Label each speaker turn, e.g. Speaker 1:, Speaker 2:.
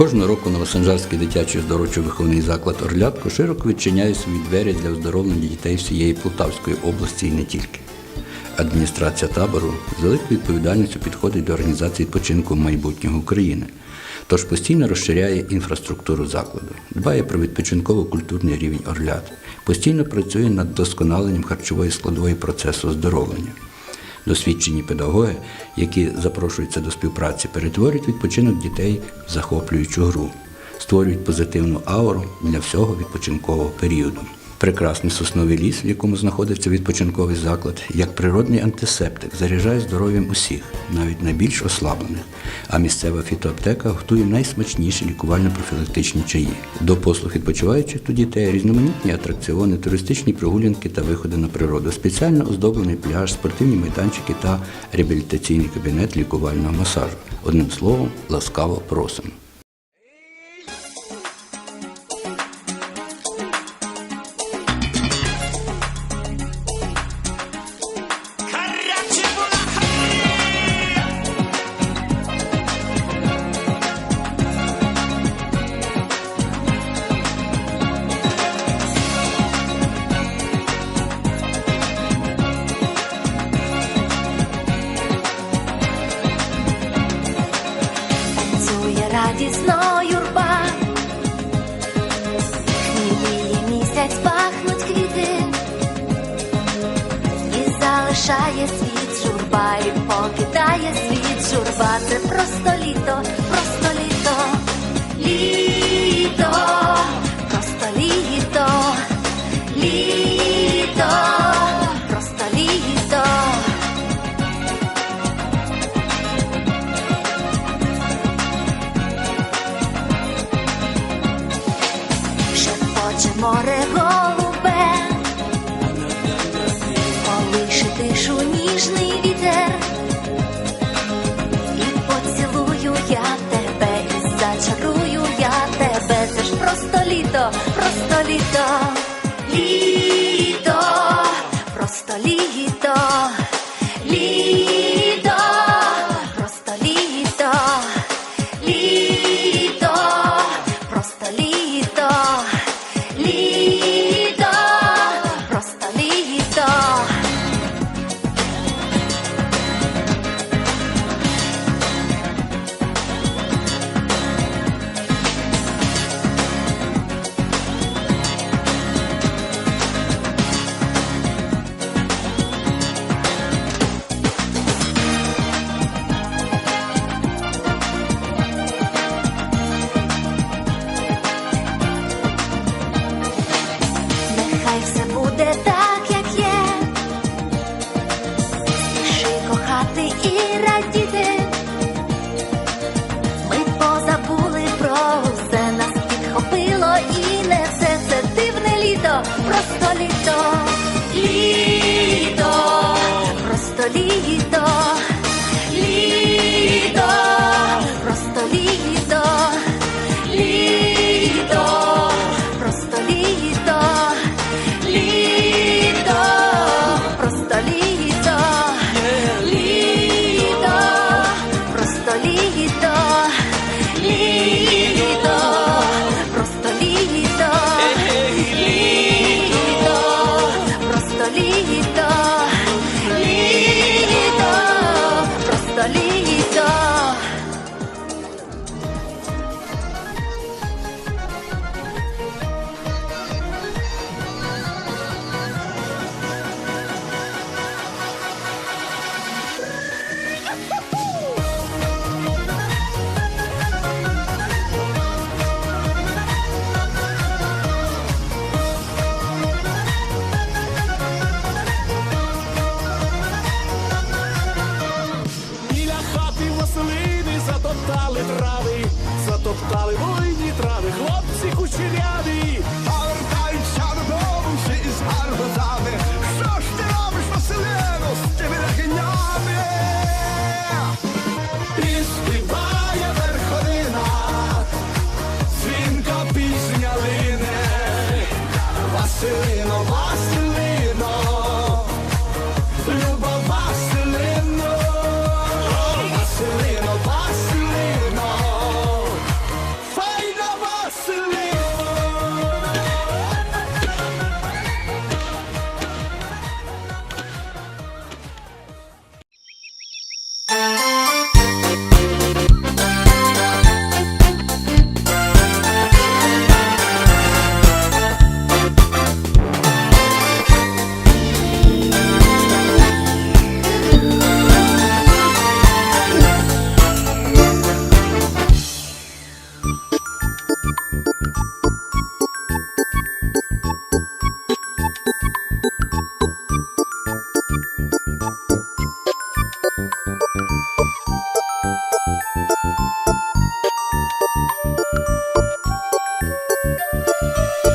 Speaker 1: Кожного року Новосанжарський дитячий оздоровчо-виховний заклад Орлятко широко відчиняє свої двері для оздоровлення дітей всієї Полтавської області і не тільки. Адміністрація табору з великою відповідальністю підходить до організації відпочинку майбутнього України. Тож постійно розширяє інфраструктуру закладу, дбає про відпочинково-культурний рівень орлят, постійно працює над досконаленням харчової складової процесу оздоровлення. Досвідчені педагоги, які запрошуються до співпраці, перетворюють відпочинок дітей в захоплюючу гру, створюють позитивну ауру для всього відпочинкового періоду. Прекрасний сосновий ліс, в якому знаходиться відпочинковий заклад, як природний антисептик, заряджає здоров'ям усіх, навіть найбільш ослаблених. А місцева фітоаптека готує найсмачніші лікувально-профілактичні чаї. До послуг відпочиваючих тут дітей різноманітні атракціони, туристичні прогулянки та виходи на природу, спеціально оздоблений пляж, спортивні майданчики та реабілітаційний кабінет лікувального масажу. Одним словом, ласкаво просимо.
Speaker 2: Покидає світ журба. Це просто літо, просто літо, літо, просто літо, літо, просто літо. Шепоче море
Speaker 3: 力量 Música